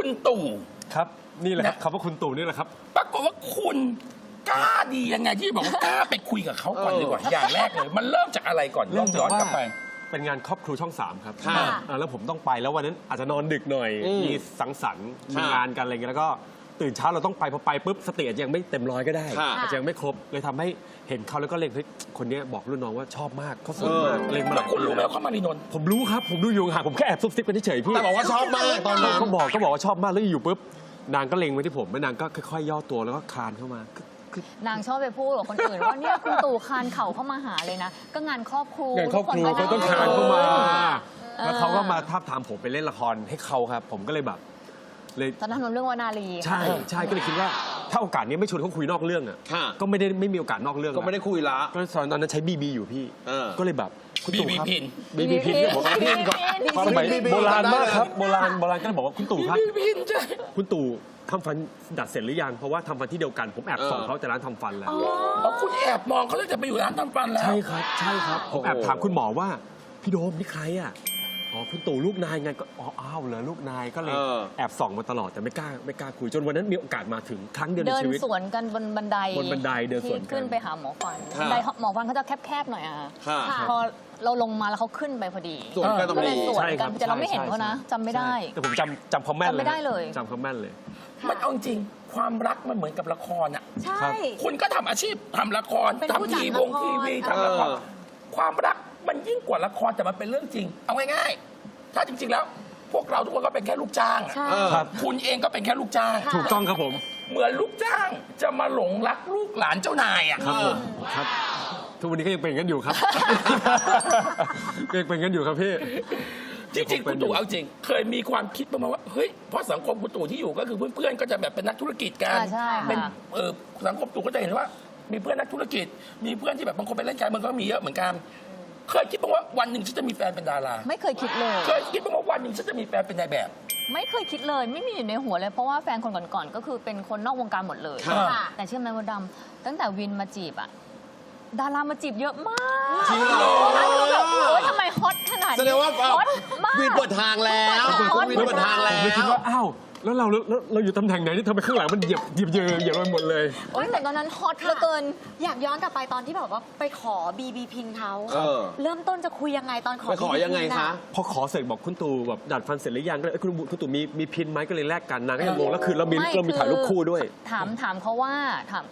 คุณตู่ครับ นี่แหละครับนะคำว่าคุณตู่นี่แหละครับ ปรากฏว่าคุณกล้าดียังไงที่บอกว่ากล้าไปคุยกับเขาก่อนดีกว่าอย่างแรกเลย มันเริ่มจากอะไรก่อนเริ่มจากย้อนกลับว่าไป เป็นงานครอบครัวช่องสามครับค่ะอ่าแล้วผมต้องไปแล้ววันนั้นอาจจะนอนดึกหน่อยอืมมีสังสรรค์มีค่ะงานกันอะไรเงี้ยแล้วก็ ตื่นเช้าเราต้องไปพอไปปุ๊บสติอาจจะยังไม่เต็มร้อยก็ได้ค่ะอาจจะยังไม่ครบเลยทำให้เห็นเขาแล้วก็เล็งเฮ้ยคนเนี้ยบอกรุ่นน้องว่าชอบมากเขาสวยมากเออเล็งมาหแล้ลาวยคุณปีรู้ไหมแล้วว่าเขามารีนนท์ผมรู้ครับผมดูอยู่ห่างผมแค่แอบซุบซิบกันเฉยๆพี่ แต่บอกว่าชอบมากตอนนั้น ก็บอกก็บอกว่าชอบมากแล้วอยู่ปุ๊บนางก็เล็งไว้ที่ผมแล้วนางก็ค่อยๆย่อตัวแล้วก็คลานเข้ามานางชอบไปพูดกับคนอื่นว่าเนี่ยคุณตู่คานเข่าเข้ามาหาเลยนะ ก็งานครอบครัวงานครอบครัวทุเขากต้องก็คลานเข้ามา เออ แล้วเขาก็มาทาบทามผมไปเล่นละครให้เขาครับ ผมก็เลยแบบ เลยตอนนั้นทำเรื่องวนาลีใช่ใช่ก็เลยคิดว่า ถ้าโอกาสนี้ไม่ชวนเขาคุยนอกเรื่องอะค่ะ ก็ไม่ได้ไม่มีโอกาสนอกเรื่องก็ไม่ได้คุยละ ก็ตอนนั้นใช้บีบีอยู่พี่เออ ก็เลยแบบคุณตู่ครับ BB พินบีบีพินก็บอกว่าบีบีพินสมัย BB โบราณมากครับโบราณโบราณก็เลยบอกว่าคุณตู่ครับพี่พินใช่คุณตู่ทำฟันดัดเสร็จหรือยังเพราะว่าทำฟันที่เดียวกันผมแอบส่องเออเขาแต่ร้านทำฟันแล้ว เพราะคุณแอบมองเขาตั้งแต่ไปอยู่ร้านทำฟันแล้ว ใช่ครับ ใช่ครับ ผมแอบโอ้โหถามคุณหมอว่า พี่โดมนี่ใครอะ อ๋อคุณตู่ลูกนายไงก็อ๋ออ้าวเหรอลูกนายก็เลยเออ แอบส่องมาตลอดแต่ไม่กล้าไม่กล้าคุยจนวันนั้นมีโอกาสมาถึงครั้งเดียวในเดินชีวิต สวนกันบนบันไดบนบันไดเดินสวนกัน ที่ขึ้นไปหาหมอฟันค่ะบันไดหมอฟันเขาจะแคบๆหน่อยอะค่ะพอเราลงมาแล้วเขาขึ้นไปพอดีส่วนกันตรงก็เลยนี้สวนใช่คกัรันบแต่เราไม่เห็นเขานะใช่จำไม่ได้ ใช่แต่ผมจำจำเขาแม่นจำไม่ได้เลย จำเขาแม่นเลย มันเอาจริงความรักมันเหมือนกับละครอะ ใช่ คุณก็ทำอาชีพทำละครเป็นผู้ทำจัดทีละวครงทีวีเออทำละครเออ ความรัก มันยิ่งกว่าละครแต่มันเป็นเรื่องจริง เอาง่ายๆ ถ้าจริง ๆ แล้ว พวกเราทุกคนก็เป็นแค่ลูกจ้างอะใช่เออครับ คุณเองก็เป็นแค่ลูกจ้างค่ะถูกต้องครับผม เหมือนลูกจ้างจะมาหลงรักลูกหลานเจ้านายอะครับผมครับ ทุกวันนี้ก็ยังเป็นอย่างนั้นอยู่ครับยังเป็นอย่างนั้นอยู่ครับพี่ จริงๆ คุณตู่เอาจริง เคยมีความคิดประมาณว่าเฮ้ยเพราะสังคมคุณตู่ที่อยู่ก็คือเพื่อนๆก็จะแบบเป็นนักธุรกิจกันอ่าใช่ค่ะ เป็นเออสังคมตู่ก็จะเห็นว่า มีเพื่อนนักธุรกิจ มีเพื่อนที่แบบบางคนไปเล่นการเมืองก็มีเยอะเหมือนกัน เคยคิดบ้างว่าวันหนึ่งฉันจะมีแฟนเป็นดารา ไม่เคยคิดเลย เคยคิดบ้างว่าวันหนึ่งฉันจะมีแฟนเป็นนายแบบ ไม่เคยคิดเลย ไม่มีอยู่ในหัวเลย เพราะว่าแฟนคนก่อนๆก็คือเป็นคนนอกวงการหมดเลยค่ะแต่เชื่อไหมมดดำตั้งแต่วินมาจีบอะ ดารามาจีบเยอะมากจริงเหรอคือแบบโอ๊ยทำไมฮอตขนาดนี้แสดงว่าฮอตมาก วินเปิดทางแล้วฮอตวินเปิดทางแล้ผมเลยคิดวว่าอ้าวแล้วเราแล้วเราอยู่ตำแหน่งไหนที่ทำไมข้างหลังมันเหยียบเหยียบเยอะเหยียบไปหมดเลย โอ๊ยแต่ตอนนั้นฮอตเหลือเกิน อยากย้อนกลับไปตอนที่แบบว่าไปขอบีบีพินเขาเออ เริ่มต้นจะคุยยังไงตอนขอ ไปขอ BB ยังไงพินคะอะพอขอเสร็จบอกคุณตู่แบบดัดฟันเสร็จหรือยังก็เลยเอ้ยคุณคุณตู่มีมีพินไหมก็เลยแลกกันนางก็ยังงงแล้วคือเรามีไม่เรามีถ่ายรูปคู่ด้วย ถามถามเขาว่าถาม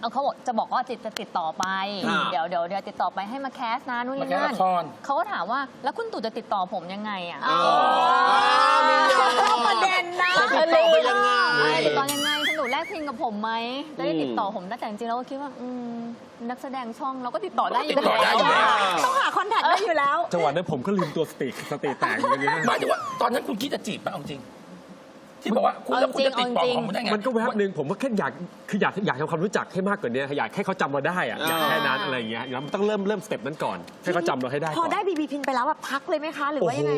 เอาเขาบอกจะบอกว่าติดจะติดต่อไป อ่าเดี๋ยวเดี๋ยวเดี๋ยวติดต่อไปให้มาแคสนะนู่นนี่มาแคสนั่นละคร เขาก็ถามว่าแล้วคุณตู่จะติดต่อผมยังไงอะอ๋อมีอย่างประเด็นนะ จะติดต่อไปยังไงติดต่อยังไงคุณตู่แลกเพลงกับผมไหมจะได้ติดต่อผมได้แต่จริงๆเราก็คิดว่าอืมนักแสดงช่องเราก็ติดต่อได้อยู่ติดต่อได้อยู่แล้ว ต้องหาคอนแทคได้อยู่แล้ว จังหวะนั้นผมก็ลืมตัวสติสติแตกอย่างเงี้ยหมายถึงว่าตอนนั้นคุณคิดจะจีบไหมเอาจริง ที่บอกว่าคุณแล้วคุณจะติดต่อของคุณได้ไง มันก็แวบหนึ่งผมว่าแค่อยากคืออยากอยากทำความรู้จักให้มากกว่านี้อยากให้เขาจำเราได้อะอยากแค่นั้นอะไรอย่างเงี้ยแล้วมันต้องเริ่มเริ่มสเต็ปนั้นก่อนให้เขาจำเราให้ได้พก่ออน ได้บีบีพินไปแล้วแบบทักเลยไหมคะหรือโอ้ว่าโหยังไง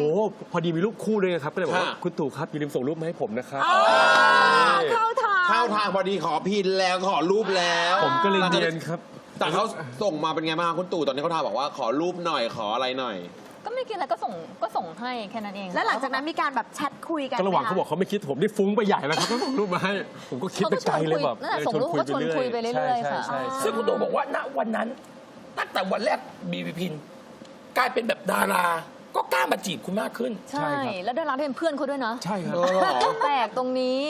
พอดีมีรูปคู่ด้วยครับ ก็เลยบอกว่า ค่ะ คุณตู่ครับอย่าลืมส่งรูปมาให้ผมนะครับเข้าทาง เข้าทางพอดีขอพินแล้วขอรูปแล้วผมก็เลยเรียนครับ แต่เขาส่งมาเป็นไงบ้างคุณตู่ตอนนี้เขาถามบอกว่าขอรูปหน่อยขออะไรหน่อย ก็ไม่คิดอะไรก็ส่งก็ส่งให้แค่นั้นเองแล้วหลังจากนั้นมีการแบบแชทคุยกันก็ระหว่างไมคเขาบอกเขาไม่คิดผมได้ฟุ้งไปใหญ่แล้วครับก็ส่งรูปมาให้ผมก็คิดไปไกลเลยแบบนั่นแหละส่งรูปก็ชวนคุยไปเรื่อยๆค่ะใช่ใช่ใช่ซึ่งคุณตู่บอกว่าณวันนั้นตั้งแต่วันแรกบีบีพินกลายเป็นแบบดาราก็กล้ามาจีบคุณมากขึ้น ใช่ แล้วดาราที่เป็นเพื่อนเขาด้วยนะ ใช่ครับเออเหรอแปลกตรงนี้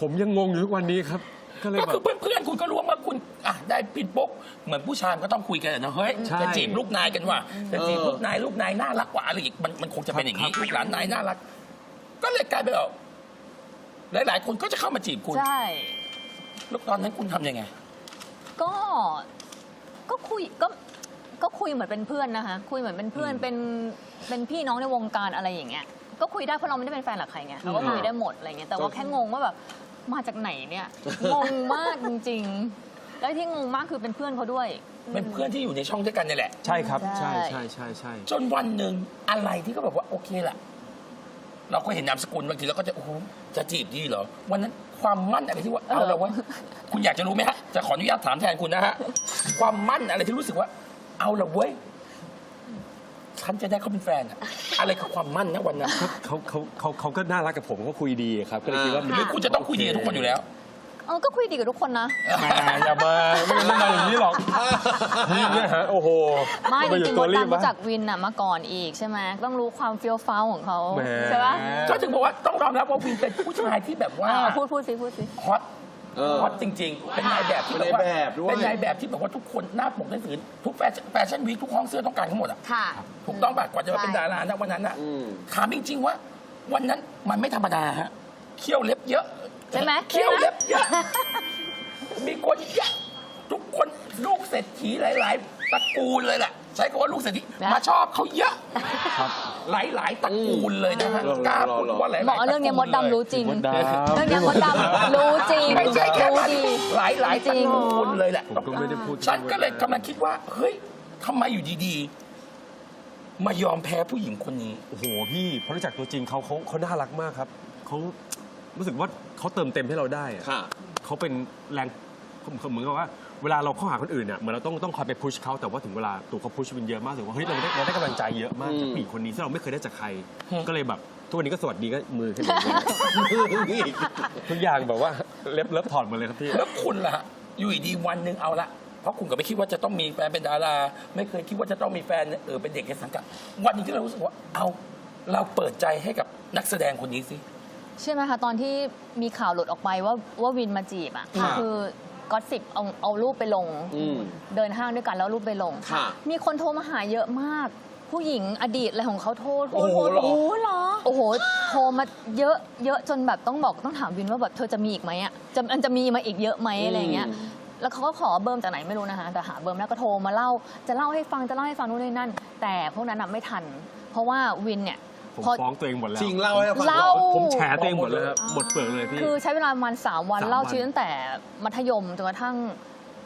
ผมยังงงอยู่ทุกวันนี้ครับ ก็เลยก็แบคือบเพื่อนๆคุณก็รู้ว่าคุณอะได้พินปุ๊บเหมือนผู้ชายมันก็ต้องคุยกันอะเนอะเฮ้ยใช่จะจีบลูกนายกันว่ะจะจีบเออลูกนายลูกนายน่ารักกว่าอะไรอีกมันมันคงจะเป็นอย่างนี้ครับลูกหลานนายน่ารัก ก็เลยกลายเป็นแบบหลายๆ คนก็จะเข้ามาจีบคุณใช่ แล้วตอนนั้นคุณทำยังไง ก็ก็คุยก็ก็คุยเหมือนเป็นเพื่อนนะคะ คุยเหมือนเป็นเพื่อนเป็นเป็นพี่น้องในวงการอะไรอย่างเงี้ย ก็คุยได้เพราะเราไม่ได้เป็นแฟนหลักใครไงเราก็คุยได้หมดอะไรเงี้ยแต่ว่าแค่งงว่าแบบ มาจากไหนเนี่ย งงมากจริงๆ แล้วที่งงมากคือเป็นเพื่อนเขาด้วย เป็นเพื่อนที่อยู่ในช่องด้วยกันเนี่ยแหละ ใช่ครับใช่ใช่ใช่ใช่ใช่จนวันหนึ่งอะไรที่เขาแบบว่าโอเคละเราก็เห็นนามสกุลบางทีเราก็จะโอ้โหจะจีบดีเหรอ วันนั้นความมั่นอะไรที่ว่าเอาเราวะคุณอยากจะรู้ไหมฮะ จะขออนุญาตถามแทนคุณนะฮะ ความมั่นอะไรที่รู้สึกว่า เอาละเว้ย ฉันจะได้เขาเป็นแฟนอะอะไรคือความมั่นนะวันนั้นเขาเขาเขาเขาก็น่ารักกับผมเขาคุยดีครับ ก็เลยคิดว่าหรือคุณจะต้องคุยดีกับทุกคนอยู่แล้วเออก็คุยดีกับทุกคนนะ แหมอย่ามาไม่ต้องมาอย่างนี้หรอกนี่เนี่ยฮะโอ้โหไม่จาอยู่ริงๆตัมวดรีบดำรู้จักวินน่ะมาก่อนอีกใช่ไหมต้องรู้ความเฟี้ยวฟ้าวของเขาแหมใช่ปะก็ถึงบอกว่าต้องยอมรับว่าวินเป็นผู้ชายที่แบบว่าเออพูดพูดสิพูดสิ ฮอต เออฮอตจริง ๆ เป็นนายแบบที่เป็นแบบว่านายแบบด้วย เป็นนายแบบที่แบบว่าทุกคนหน้าปกหนังสือทุกแฟชั่นแฟชั่นวีคทุกห้องเสื้อต้องการทั้งหมดอะค่ะ ถูกต้องป่ะก่อนจะมาเป็นใช่ ดารานะวันนั้นอะอืม ถามจริงๆว่า วันนั้นมันไม่ธรรมดาฮะเขี้ยวเล็บเยอะใช่ไหมเขี้ยวเล็บเยอะ มีคนเยอะทุกคนลูกเศรษฐีหลาย ๆตระกูลเลยแหละใช้คำว่าลูกเศรษฐีมาชอบเขาเยอะ หลายๆตระกูลเลยนะฮะอืมกล้าพูดว่าหลายๆบอกว่าเรื่องเนี้ยมดดำรู้จริง มดดำ เรื่องเนี้ยมดดำรู้จริงไม่ใช่แค่รู้มันดี หลายหลายๆตระกูลเลยแหละ ผมก็ไม่ได้พูดฉันก็เลยกำลังคิดว่า เฮ้ยทำไมอยู่ดีๆ มายอมแพ้ผู้หญิงคนนี้ โอ้โหพี่พอรู้จักตัวจริงเขาเขาเขาน่ารักมากครับเขารู้สึกว่าเขาเติมเต็มให้เราได้อะค่ะ เขาเป็นแรง เหมือนกับว่าเวลาเราเข้าหาคนอื่นเนี่ยเหมือนเราต้องต้องคอยไปพุชเขาแต่ว่าถึงเวลาตัวเขาพุชเป็นเยอะมากถึงว่าเฮ้ยเราได้เราได้กำลังใจเยอะมากอืมจากผู้หญิงคนนี้ที่เราไม่เคยได้จากใครอืมก็เลยแบบทุกวันนี้ก็สวัสดีก็มือขึ้นอย่างนี้ทุกอย่างแบบว่าเล็บเล็บถอดหมาเลยครับพี่แล้วคุณล่ะฮะอยู่ดีๆวันหนึ่งเอาละเพราะคุณก็ไม่คิดว่าจะต้องมีแฟนเป็นดารา ไม่เคยคิดว่าจะต้องมีแฟนเออเป็นเด็กในสังกัด วันนี้ที่เรารู้สึกว่าเอาเราเปิดใจให้กับนักแสดงคนนี้สิใช่ไหมคะตอนที่มีข่าวหลุดออกไปว่าว่าวินมาจีบอะค่ะคือ ก็สิบเอาเอารูปไปลง อืม เดินห้างด้วยกันแล้วรูปไปลง ค่ะ มีคนโทรมาหาเยอะมาก ผู้หญิงอดีตอะไรของเขาโทรโทรโอ้โหโทรเหรอ โอ้เหรอ โอ้โหโทรมาเยอะเยอะจนแบบต้องบอกต้องถามวินว่าแบบเธอจะมีอีกไหมอะจะมันจะมีมาอีกเยอะไหมอะไรอย่างเงี้ย อืม แล้วเขาก็ขอเบอร์จากไหนไม่รู้นะคะแต่หาเบอร์แล้วก็โทรมาเล่า จะเล่าให้ฟังจะเล่าให้ฟังนู่นนี่นั่น แต่พวกนั้นน่ะไม่ทัน เพราะว่าวินเนี่ย ผมพอ ฟ้องตัวเองหมดแล้วจริงเล่าให้ฟังเล่าผมแฉตัวเองหมดเลยครับหมดเปลือกเลยพี่ คือใช้เวลาประมาณสามวันสามเล่าวันชีวิตตั้งแต่มัธยมจนกระทั่ง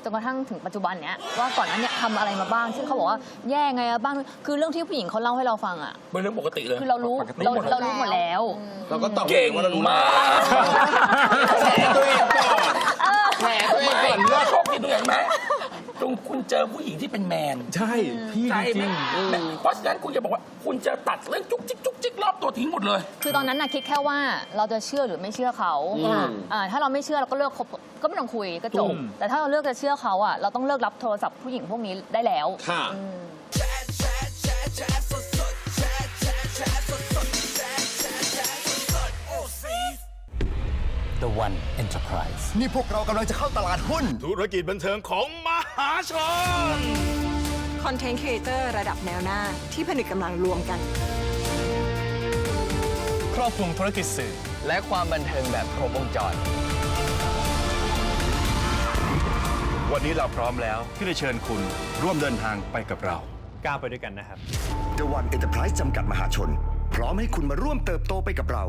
จนกระทั่งถึงปัจจุบันเนี้ยว่าก่อนหนั้นเนี่ยทำอะไรมาบ้าง ซึ่งเขาบอกว่าแย่ไงอะบ้างคือเรื่องที่ผู้หญิงเขาเล่าให้เราฟังอะเป็นเรื่องปกติเลย คือเรารู้ปกติเราหมด เรารู้หมดแล้ว เราก็ตอบเก่งว่าเรารู้มากแฉตัวเองก่อนแฉตัวเองไม่ก่อนเลือกโชคดีตรงไหนไหม ตรงคุณเจอผู้หญิงที่เป็นแมนใช่พี่ใจจไหมริงเพราะฉะนั้นคุณจะบอกว่า คุณจะตัดเรื่องจุกจิกจุกจิกรอบตัวทิ้งหมดเลย คือตอนนั้นน่ะคิดแค่ว่าเราจะเชื่อหรือไม่เชื่อเขาอืม อ่าถ้าเราไม่เชื่อเราก็เลิกคบก็ไม่ต้องคุยก็จบอืมแต่ถ้าเราเลือกจะเชื่อเขาอะเราต้องเลิกรับโทรศัพท์ผู้หญิงพวกนี้ได้แล้ว ค่ะ The One Enterprise นี่พวกเรากำลังจะเข้าตลาดหุ้น ธุรกิจบันเทิงของม หาชน คอนเทนต์ครีเอเตอร์ระดับแนวหน้าที่ผนึกกำลังรวมกัน ครอบคลุมธุรกิจสื่อ และความบันเทิงแบบครบวงจร วันนี้เราพร้อมแล้วที่จะเชิญคุณร่วมเดินทางไปกับเรา ก้าวไปด้วยกันนะครับ The One Enterprise จำกัดมหาชน พร้อมให้คุณมาร่วมเติบโตไปกับเรา